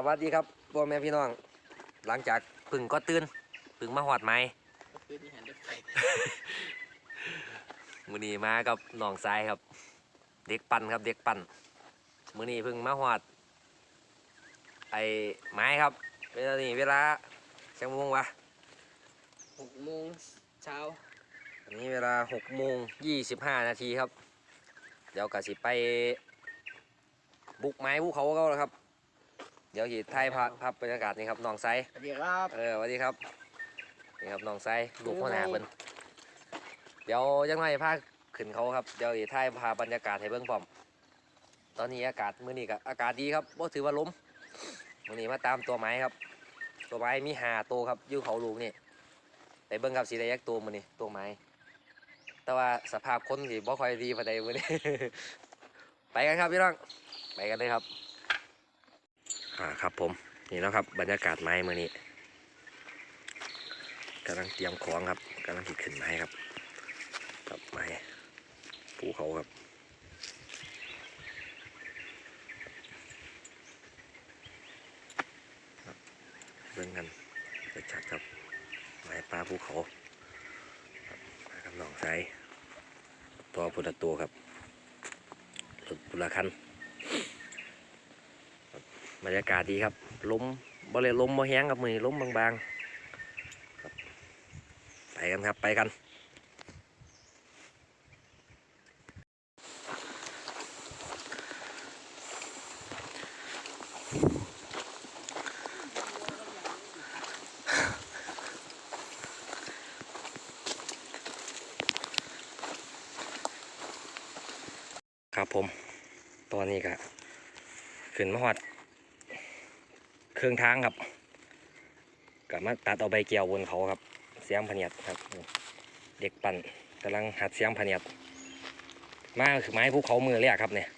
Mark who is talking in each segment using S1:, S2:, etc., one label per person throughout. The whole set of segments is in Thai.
S1: ไม่ไหว
S2: อ่าสวัสดีครับพ่อแม่พี่น้อง หลังจากพึ่งก็ตื่นพึ่งมาหอดไม้
S1: คือที่หันได้ไป
S2: มือนี้มากับน้องทรายครับ เด็กปั่นครับเด็กปั่นมือนี้พึ่งมาหอด ไอ้ไม้ครับเวลานี้เวลาชั่วโมงวะ
S1: หกโมงเช้า
S2: อันนี้เวลาหกโมงยี่สิบห้านาทีครับ เดี๋ยวกสิไปบุกไม้ภูเขาเขาแล้วครับ เดี๋ยวหยีไทยภาพภาพบรรยากาศนี่ครับน้องไซ
S1: สวัสดีครับ
S2: เออสวัสดีครับนี่ครับน้องไซลูกพ่อหนาเพิ่นเดี๋ยวยังไงพาขึ้นเขาครับเดี๋ยวอีท้ายพาบรรยากาศให้เบิ่งพร้อมตอนนี้อากาศมื้อนี้ก็อากาศดีครับบ่ถือว่าลมมื้อนี้มาตามตัวไม้ครับ ตัวไม้มีห้าตัวครับอยู่เขาลูกนี่ไปเบิ่งครับสิได้ยักตัวมื้อนี้ตัวไม้แต่ว่าสภาพคนสิบ่ค่อยดีปานใดมื้อนี้ ไปกันครับพี่น้องไปกันเลยครับ อ่าครับผมนี่แล้วครับบรรยากาศไม้มื้อนี้กำลังเตรียมของครับกำลังถิดขึ้นไม้ครับกับไม้ภูเขาครับครับเบิ่งกันชัดครับไม้ปลาภูเขาครับมากับน้องไซตัวพุทธตัวครับหลุดบุรคัน บรรยากาศดีครับลมบ่เลยลมบ่แห้งครับมือนี้ลมบางๆไปกันครับไปกัน ครับผม ตอนนี้ก็ขึ้นมาหอด เครื่องทางครับกลับมาตัดเอาใบเกี่ยวบนเขาครับ เสียงพเนียดครับ เด็กปั่นกำลังหัดเสียงพเนียดมาคือไม้ภูเขามือแรกครับเนี่ย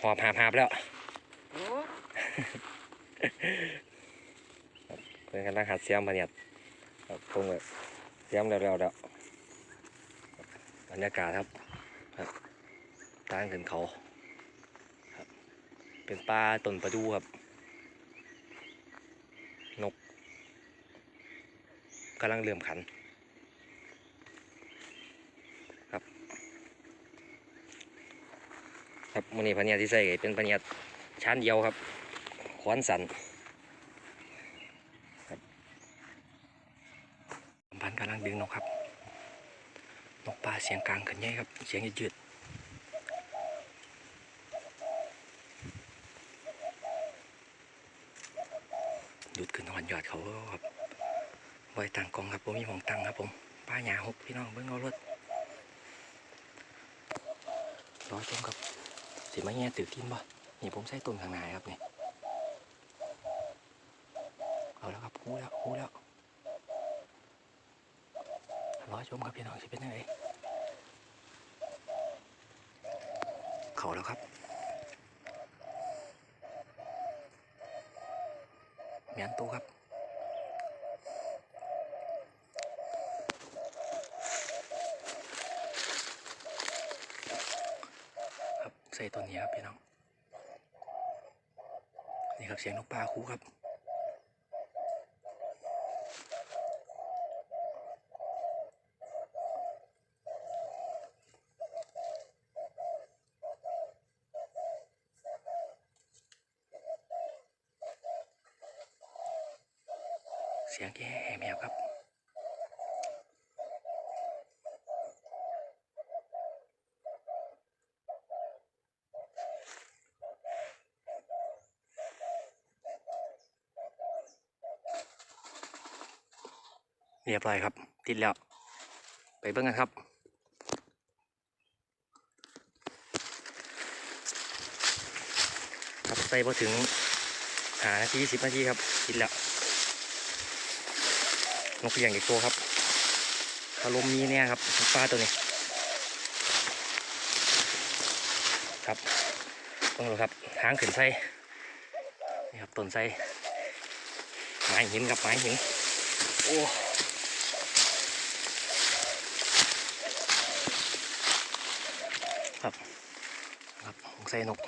S2: หอบหาบหาบแล้วเพื่อนกำลังหัดเสียงพเนียดครับคงแบบเสียงเร็วๆแล้วบรรยากาศครับครับทางขึ้นเขาเป็นปลาต้นประดูครับ กำลังเริ่มขันครับ ครับมันนี้พะเนียดที่ใส่เป็นพะเนียดชั้นเดียวครับขวานสันครับพันกำลังดึงนกครับนกปลาเสียงกลางขึ้นใหญ่ครับ เสียงยืดหยุดขึ้นนอนยอดเขาครับ ไว้ตังกองครับผมมีหมองตังครับผมป้าหยาหกพี่น้องเบิ้งเอารถรอชมครับสิมาแง่ตือกินบ่นี่ผมใส่ต้นข้างในครับนี่เอาแล้วครับหูแล้วหูแล้วรอชมครับพี่น้องสิเป็นยังไงเขาแล้วครับเมียนตัวครับ ครับ ใส่ตัวนี้ครับพี่น้อง นี่ครับเสียงนกปลาคูครับเสียงแก่แมวครับ เรียบร้อยครับ ติดแล้ว ไปเบิ่งกันครับครับใส่พอถึงหานาทีสิบนาทีครับติดแล้วนกเลี้ยงอีกตัวครับอารมมีเนี่ยครับปลาตัวนี้ ครับต้องดูครับทางขึ้นไส้นี่ครับต้นไส้ไม้หินครับไม้หินโอ้ ครับ ครับของใส่นก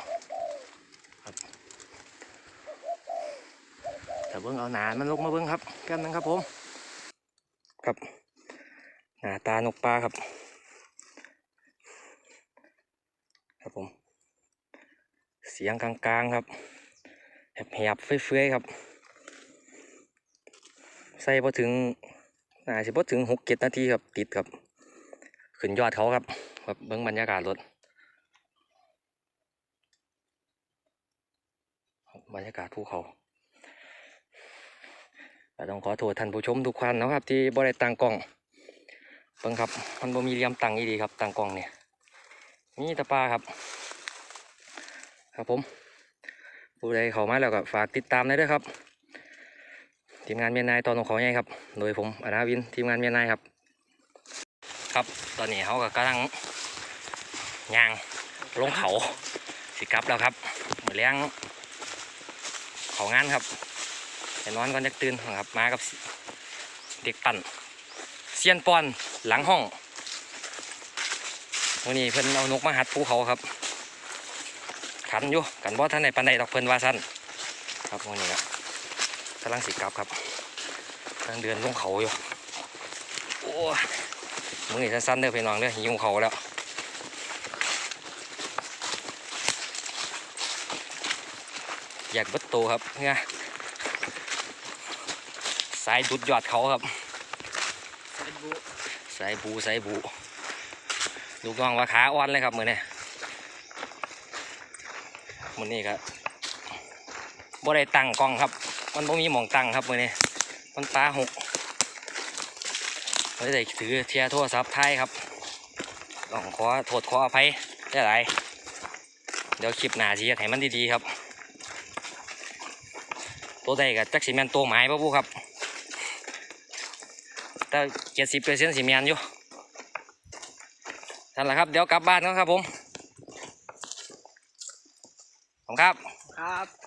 S2: ครับเบิ้งเอาหนานมันลงมาเบิ้งครับแป๊บนึงครับผมครับหน้าตานกปลาครับ ครับผม เสียงกลางๆครับแหบๆเฟ้ยๆครับ ใส่พอถึงน่าสิพอถึงหกเจ็ดนาทีครับ ติดครับ ขึ้นยอดเขาครับ ครับเบิ้งบรรยากาศรถ บรรยากาศภูเขาก็ต้องขอโทษท่านผู้ชมทุกท่านนะครับ ที่บริตั้งกล้องเบิ่งครับมันบ่มีเลี่ยมตั้งอีดีครับตั้งกล้องเนี่ยมีแตะปาครับ ครับผมผู้ใดเขามาแล้วก็ฝากติดตามได้ด้วยครับ ทีมงานเมียนายตอนของเขาใหญ่ครับ โดยผมอนาวินทีมงานเมียนายครับ ครับตอนนี้เขาก็กำลังย่างลงเขาสิกลับแล้วครับเหมือนเลี้ยง เขางานครับไปนอนก่อนจะตื่นครับมากับเด็กปั่นเซียนปอนหลังห้องวันนี้เพิ่นเอานกมาหัดภูเขาครับขันอยู่กันบ่ท่านในปันใดดอกเพิ่นว่าสั้นครับวันนี้ครับกำลังสิกลับครับกำลังเดินลงเขาอยู่โอ้ยมือนี่สั้นๆเด้อพี่น้องเด้อหิวเขาแล้ว อยากเบัดโตครับเนี่ยสายดุดยอดเขาครับ
S1: เฟซบุ๊ก
S2: สายบูสายบูลูกน้องว่าขาอ่อนเลยครับมือนี่มือนี่ครับบ่ได้ตั้งกล้องครับ มันบ่มีหมองตั้งครับมือนี่มันปลาหกเลยได้ถือเทียโทรศัพท์ไทยครับต้องขอโทษขออภัยได้หลายเดี๋ยวคลิปหน้าทีให้มันดีๆครับ ตัวใดกับจักสีแมนตัวหมายป่ะบูครับแต่เจ็ดสิบเปอร์เซ็นต์สีแมนอยู่นั่นแหละครับ เดี๋ยวกลับบ้านกันครับผมขอบคุณครับ
S1: ครับ